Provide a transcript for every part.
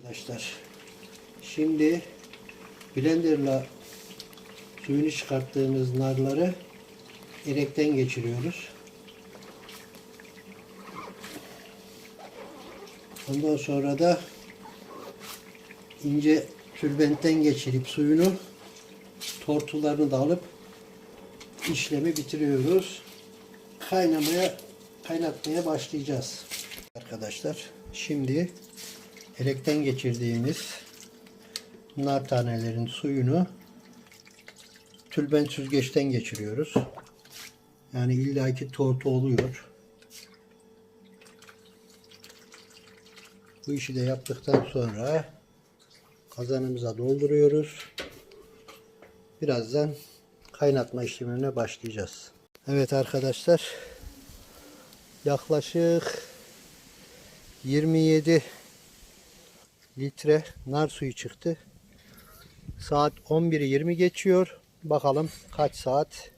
Arkadaşlar şimdi blenderla suyunu çıkarttığımız narları erekten geçiriyoruz. Ondan sonra da ince tülbentten geçirip suyunu tortularını da alıp işlemi bitiriyoruz. Kaynamaya kaynatmaya başlayacağız. Arkadaşlar şimdi elekten geçirdiğimiz nar tanelerin suyunu tülbent süzgeçten geçiriyoruz. Yani illaki tortu oluyor. Bu işi de yaptıktan sonra kazanımıza dolduruyoruz. Birazdan kaynatma işlemine başlayacağız. Evet arkadaşlar yaklaşık 27 litre nar suyu çıktı. Saat 11'i 20 geçiyor. Bakalım kaç saat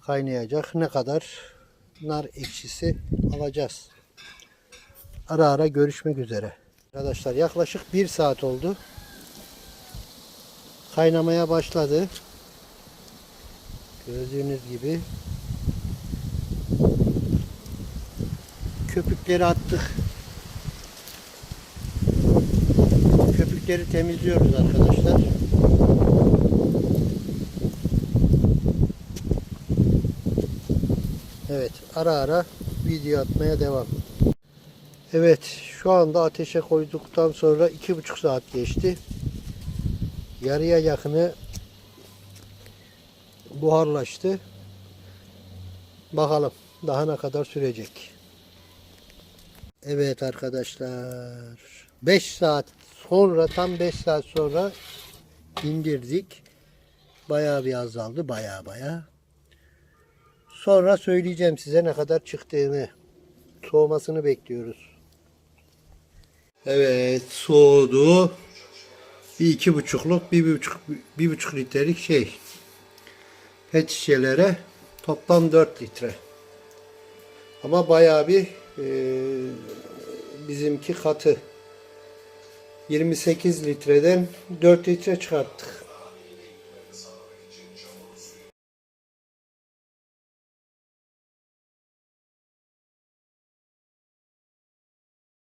kaynayacak. Ne kadar nar ekşisi alacağız. Ara ara görüşmek üzere. Arkadaşlar yaklaşık 1 saat oldu. Kaynamaya başladı. Gördüğünüz gibi köpükleri attık. Köpükleri temizliyoruz arkadaşlar. Evet ara ara video atmaya devam. Evet şu anda ateşe koyduktan sonra iki buçuk saat geçti. Yarıya yakını buharlaştı. Bakalım daha ne kadar sürecek. Evet arkadaşlar. 5 saat sonra tam 5 saat sonra indirdik. Bayağı bir azaldı. Bayağı bayağı. Sonra söyleyeceğim size ne kadar çıktığını. Soğumasını bekliyoruz. Evet soğudu. Bir iki buçukluk, bir buçuk, bir buçuk litrelik şey. Pet şişelere toplam 4 litre. Ama bayağı bir e, bizimki katı. 28 litreden 4 litre çıkarttık.